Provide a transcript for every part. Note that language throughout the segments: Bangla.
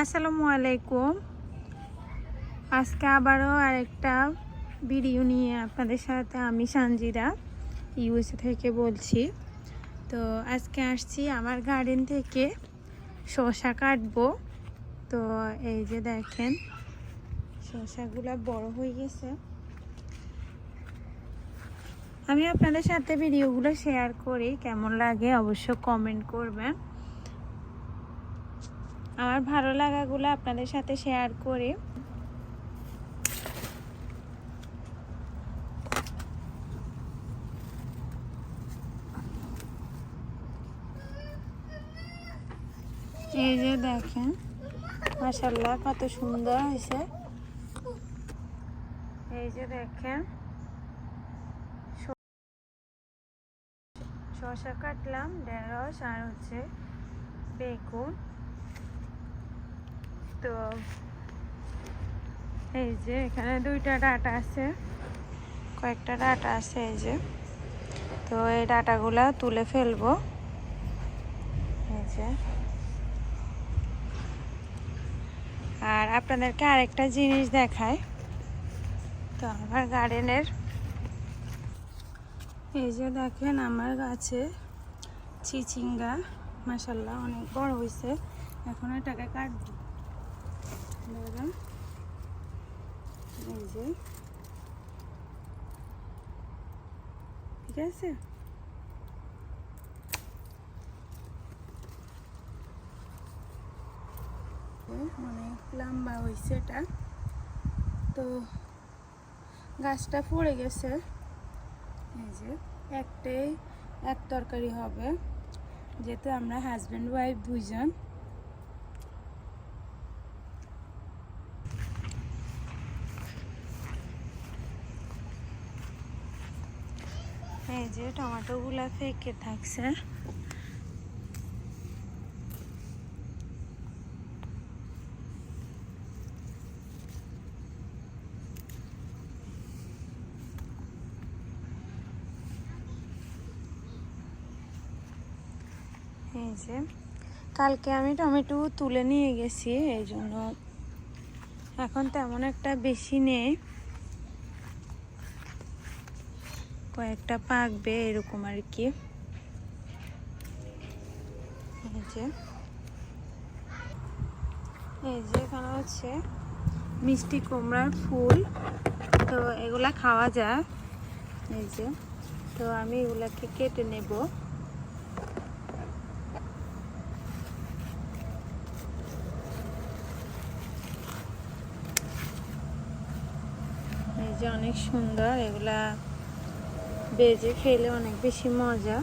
আসসালামু আলাইকুম। আজকে আবারও আরেকটা ভিডিও নিয়ে আপনাদের সাথে আমি সানজিদা ইউএসএ থেকে বলছি। তো আজকে আসছি আমার গার্ডেন থেকে শশা কাটবো। তো এই যে দেখেন শশাগুলো বড় হয়ে গেছে। আমি আপনাদের সাথে ভিডিওগুলো শেয়ার করি, কেমন লাগে অবশ্য কমেন্ট করবেন। আমার ভালো লাগাগুলো আপনাদের সাথে শেয়ার করে। এই যে দেখেন মাসাল্লাহ কত সুন্দর হয়েছে। এই যে দেখেন শসা কাটলাম, ঢেঁড়স আর হচ্ছে বেগুন। তো এই যে এখানে দুইটা ডাটা আছে। কয়েকটা ডাটা আছে এই যে। তো এই ডাটাগুলা তুলে ফেলব। এই যে। আর আপনাদেরকে আরেকটা জিনিস দেখায় তো আমার গার্ডেনের এই যে দেখেন আমার গাছে চিচিঙ্গা মাসাল্লাহ অনেক বড় হয়েছে এখন এটাকে কাটবো। দেখেন এই যে। ঠিক অনেক লম্বা হয়েছে এটা। তো গাছটা পড়ে গেছে। এই যে, একটাই, এক তরকারি হবে। যেহেতু আমরা হাজব্যান্ড ওয়াইফ দুইজন এই যে টমেটোগুলা ফেকে থাকছে। এই যে, কালকে আমি টমেটো তুলে নিয়ে গেছি, এই জন্য এখন তেমন একটা বেশি নেই। কয়েকটা পাকবে, এরকম আর কি এই যে এখানে হচ্ছে মিষ্টি কুমড়ার ফুল। তো এগুলা খাওয়া যায়। এই যে। তো আমি এগুলাকে কেটে নেব। এই যে অনেক সুন্দর এগুলা বেজে খেলে অনেক বেশি মজা।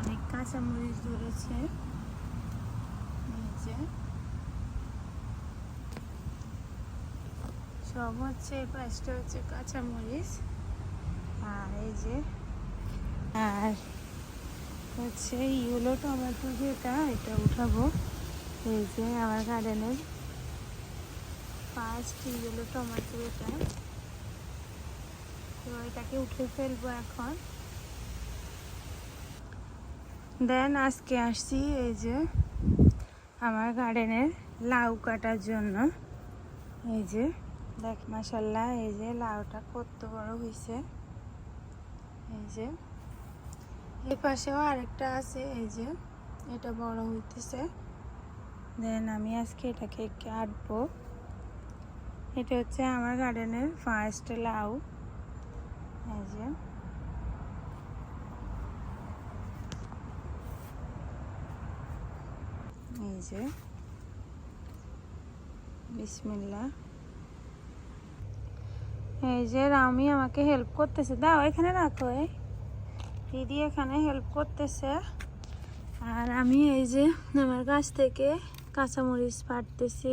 অনেক কাঁচামরিচ ধরেছে। যে সব হচ্ছে, এই হচ্ছে কাঁচামরিচ। আর এই যে, আর হচ্ছে ইউলো টমেটো যেটা, এটা উঠাবো। এই যে আমার গার্ডেনের ফার্স্ট ইয়েলো টমেটো এটা। তো এটাকে উঠে ফেলব এখন। দেন আজকে আসছি এই যে আমার গার্ডেনের লাউ কাটার জন্য। এই যে দেখ মাসাল্লাহ এই যে লাউটা কত বড় হয়েছে এই যে এই পাশেও আরেকটা আছে, এই যে এটা বড় হইতেছে। দেন আমি আজকে এটাকে কাটবো এটা হচ্ছে আমার গার্ডেনের ফার্স্ট লাউ। এই যে। এই যে। বিসমিল্লা এই যে রামি আমাকে হেল্প করতেছে। দাও, এখানে রাখো, এই। দিদি এখানে হেল্প করতেছে। আর আমি এই যে আমার গাছ থেকে কাঁচামরিচ পাড়তেছি।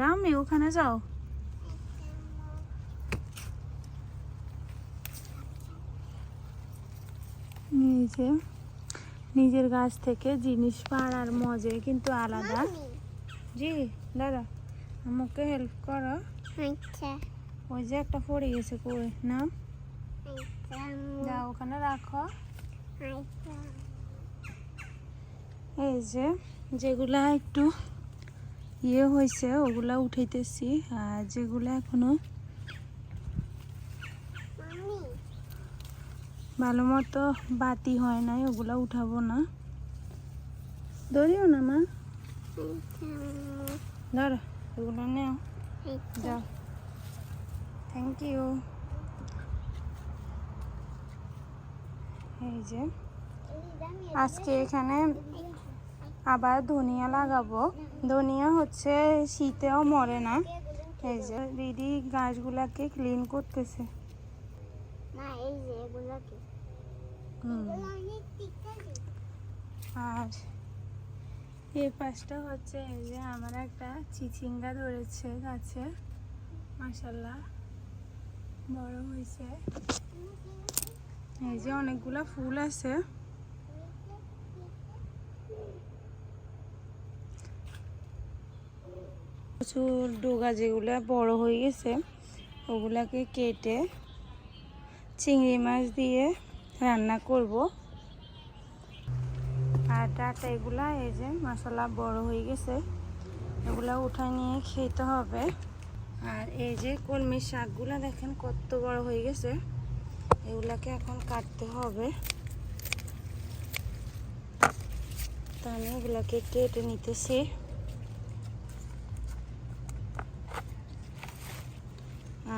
রামি ওখানে যাও। এই যে নিজের গাছ থেকে জিনিস পাড়ার মজাই কিন্তু আলাদা। জি দাদা আমাকে হেল্প করো। আচ্ছা। ওই যে একটা পড়ে গেছে কই? আচ্ছা যাও ওখানে রাখো। এই যে যেগুলা একটু ইয়ে হয়েছে ওগুলা উঠাইতেছি। আর যেগুলা এখনও ভালো মতো বাতি হয় নাই ওগুলা উঠাবো না। ধরিও না মা। ধরো এগুলো নেও। যাও। থ্যাংক ইউ এই যে আজকে এখানে আবার ধনিয়া লাগাবো। ধনিয়া হচ্ছে শীতেও মরে না। এই যে দিদি গাছগুলাকে ক্লিন করতেছে। আর এই পাশটা হচ্ছে এই যে আমার একটা চিচিঙ্গা ধরেছে গাছে। মাসাল্লাহ বড় হয়েছে। এই যে অনেকগুলা ফুল আছে। প্রচুর ডোগা যেগুলা বড় হয়ে গেছে, ওগুলাকে কেটে চিংড়ি মাছ দিয়ে রান্না করব। আর ডাটা এগুলা এই যে মশলা বড় হয়ে গেছে, এগুলা উঠায় নিয়ে খেতে হবে। আর এই যে কলমি শাকগুলা দেখেন কত বড় হয়ে গেছে। এগুলাকে এখন কাটতে হবে। তো আমি এগুলাকে কেটে নিতেছি।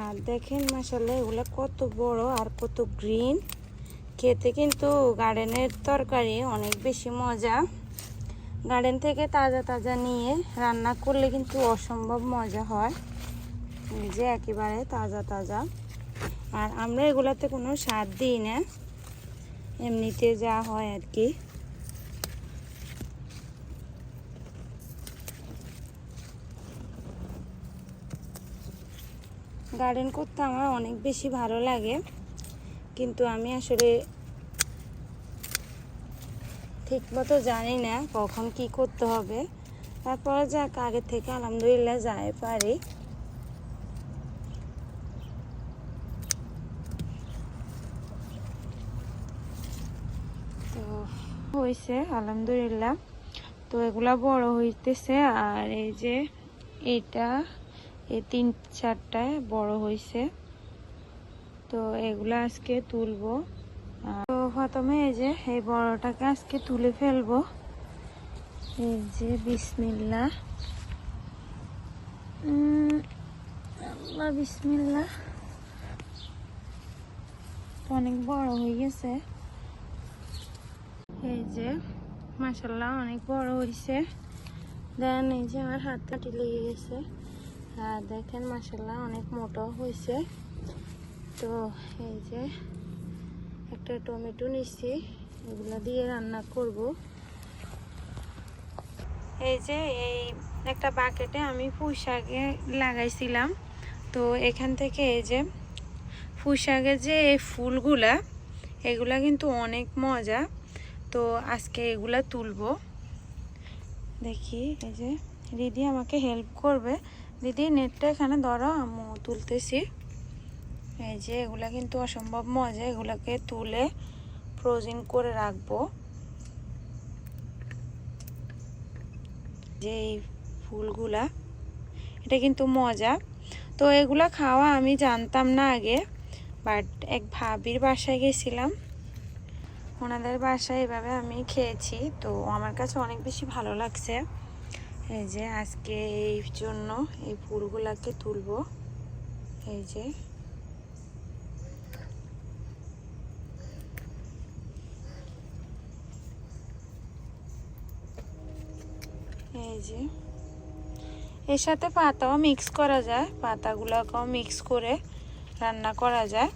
আর দেখেন মাসাল্লাহ এগুলো কত বড় আর কত গ্রিন। খেতে কিন্তু গার্ডেনের তরকারি অনেক বেশি মজা। গার্ডেন থেকে তাজা তাজা নিয়ে রান্না করলে কিন্তু অসম্ভব মজা হয়। যে একেবারে তাজা তাজা। আর আমরা এগুলাতে কোনো স্বাদ দিই না। এমনিতে যা হয় আর কি। গার্ডেন করতে আমার অনেক বেশি ভালো লাগে। কিন্তু আমি আসলে ঠিক মতো জানি না কখন কি করতে হবে। তারপরে যাক, আগে থেকে আলহামদুলিল্লাহ যাই পারি তো হয়েছে, আলহামদুলিল্লাহ। তো এগুলা বড় হইতেছে আর এই যে এটা, এই তিন চারটায় বড় হয়েছে তো এগুলা আজকে তুলবো। তো প্রথমে এই যে এই বড়টাকে আজকে তুলে ফেলব। এই যে বিসমিল্লা। বিসমিল্লা। অনেক বড় হয়ে গেছে। এই যে মাসাল্লাহ অনেক বড় হয়েছে দেন এই যে আমার হাত কাটি লেগে গেছে। আর দেখেন মাসাল্লাহ অনেক মোটাও হয়েছে তো এই যে একটা টমেটো নিচ্ছি এগুলো দিয়ে রান্না করব। এই যে এই একটা বাকেটে আমি পুঁই শাকে লাগাইছিলাম। তো এখান থেকে এই যে পুঁই শাকের যে ফুলগুলা, এগুলা কিন্তু অনেক মজা। তো আজকে এগুলা তুলবো। দেখি, এই যে দিদি আমাকে হেল্প করবে। দিদি, নেটটা এখানে ধরো আমি তুলতেছি। এই যে এগুলা কিন্তু অসম্ভব মজা, এগুলাকে তুলে ফ্রোজিং করে রাখব। যে এই ফুলগুলা, এটা কিন্তু মজা। তো এগুলা খাওয়া আমি জানতাম না আগে বাট এক ভাবির বাসায় গেছিলাম। ওনাদের বাসায় এভাবে আমি খেয়েছি। তো আমার কাছে অনেক বেশি ভালো লাগছে। এই যে আজকে এই জন্য এই ফুলগুলাকে তুলবো। এই যে। এই যে। এর সাথে পাতাও মিক্স করা যায়। পাতাগুলোকেও মিক্স করে রান্না করা যায়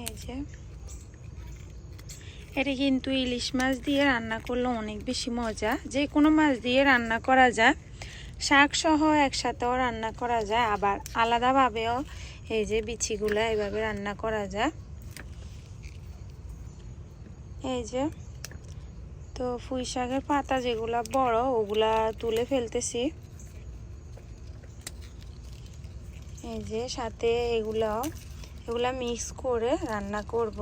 এই যে এটা কিন্তু ইলিশ মাছ দিয়ে রান্না করলে অনেক বেশি মজা। যে কোনো মাছ দিয়ে রান্না করা যায়। শাক সহ একসাথেও রান্না করা যায়। আবার আলাদাভাবেও এই যে বিচিগুলো এইভাবে রান্না করা যায়। এই যে, তো পুঁই শাকের পাতা যেগুলা বড়, ওগুলা তুলে ফেলতেছি। এই যে সাথে এগুলা এগুলা মিক্স করে রান্না করব।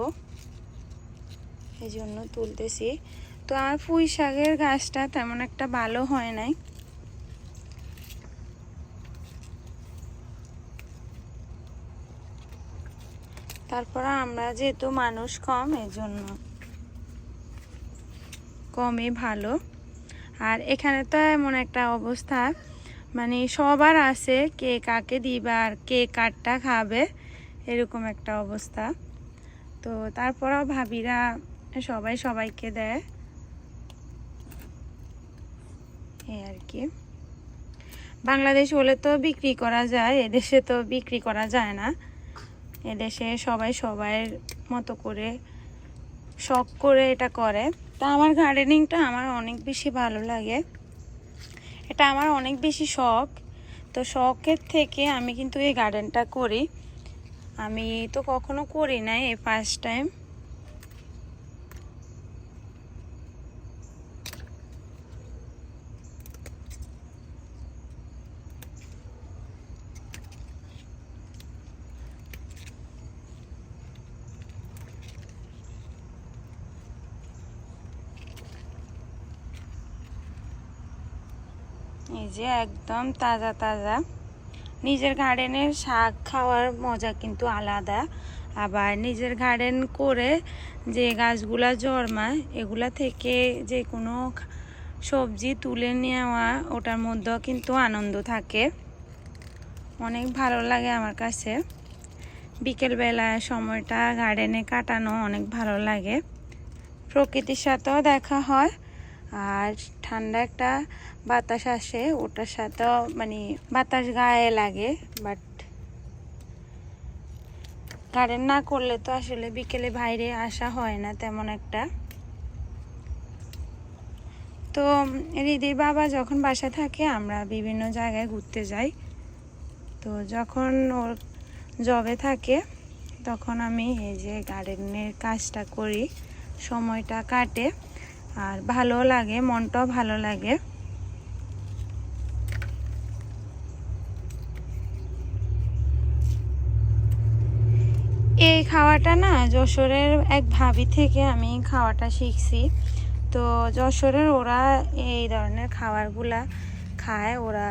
এই জন্য তুলতেছি। তো আমার পুঁই শাকের গাছটা তেমন একটা ভালো হয় নাই। তারপর আমরা যেহেতু মানুষ কম, এই জন্য কমই ভালো। আর এখানে তো এমন একটা অবস্থা মানে সবার আছে কে কাকে দিবে আর কে কারটা খাবে, এরকম একটা অবস্থা। তো তারপরেও ভাবিরা সবাই সবাইকে দেয়। এই আর কি। বাংলাদেশ হলে তো বিক্রি করা যায়, এদেশে তো বিক্রি করা যায় না। এদেশে সবাই সবার মতো করে শখ করে এটা করে। তা আমার গার্ডেনিংটা আমার অনেক বেশি ভালো লাগে। এটা আমার অনেক বেশি শখ। তো শখের থেকে আমি কিন্তু এই গার্ডেনটা করি। আমি তো কখনো করি নাই এই ফার্স্ট টাইম এই যে একদম তাজা তাজা। নিজের গার্ডেনের শাক খাওয়ার মজা কিন্তু আলাদা। আবার নিজের গার্ডেন করে যে গাছগুলা জন্মায়, এগুলা থেকে যে কোনো সবজি তুলে নেওয়া, ওটার মধ্যেও কিন্তু আনন্দ থাকে। অনেক ভালো লাগে আমার কাছে। বিকেলবেলা সময়টা গার্ডেনে কাটানো অনেক ভালো লাগে। প্রকৃতির সাথেও দেখা হয়। আর ঠান্ডা একটা বাতাস আসে, ওটার সাথেও মানে বাতাস গায়ে লাগে বাট গার্ডেন না করলে তো আসলে বিকেলে বাইরে আসা হয় না তেমন একটা। তো রিদির বাবা যখন বাসা থাকে, আমরা বিভিন্ন জায়গায় ঘুরতে যাই। তো যখন ওর জবে থাকে, তখন আমি এই যে গার্ডেনের কাজটা করি, সময়টা কাটে। আর ভালো লাগে, মনটাও ভালো লাগে। এই খাওয়াটা না যশোরের এক ভাবি থেকে আমি খাওয়াটা শিখছি। তো যশোরের ওরা এই ধরনের খাবারগুলা খায়, ওরা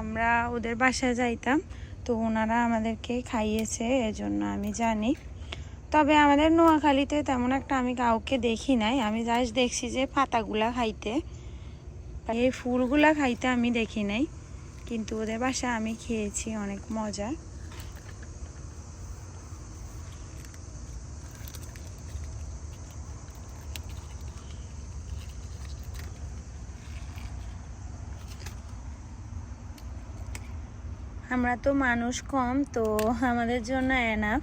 আমরা ওদের বাসায় যাইতাম, তো ওনারা আমাদেরকে খাইয়েছে, এজন্য আমি জানি। তবে আমাদের নোয়াখালীতে তেমন একটা আমি কাউকে দেখি নাই। আমি জাস্ট দেখছি যে পাতাগুলা খাইতে। এই ফুলগুলা খাইতে আমি দেখি নাই, কিন্তু ওদের বাসা আমি খেয়েছি অনেক মজা। আমরা তো মানুষ কম, তো আমাদের জন্য এনাফ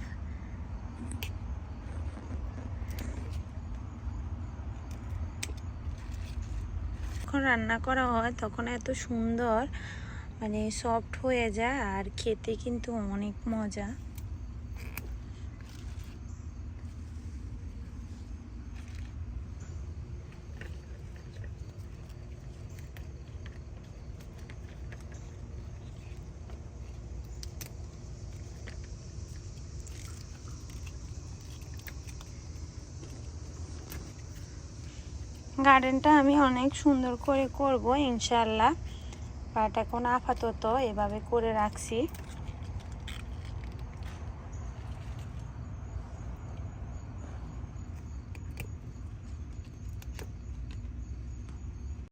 যখন রান্না করা হয় তখন এত সুন্দর মানে সফট হয়ে যায় আর খেতে কিন্তু অনেক মজা। গার্ডেনটা আমি অনেক সুন্দর করে করব ইনশাল্লাহ বাট এখন আপাতত এভাবে করে রাখছি।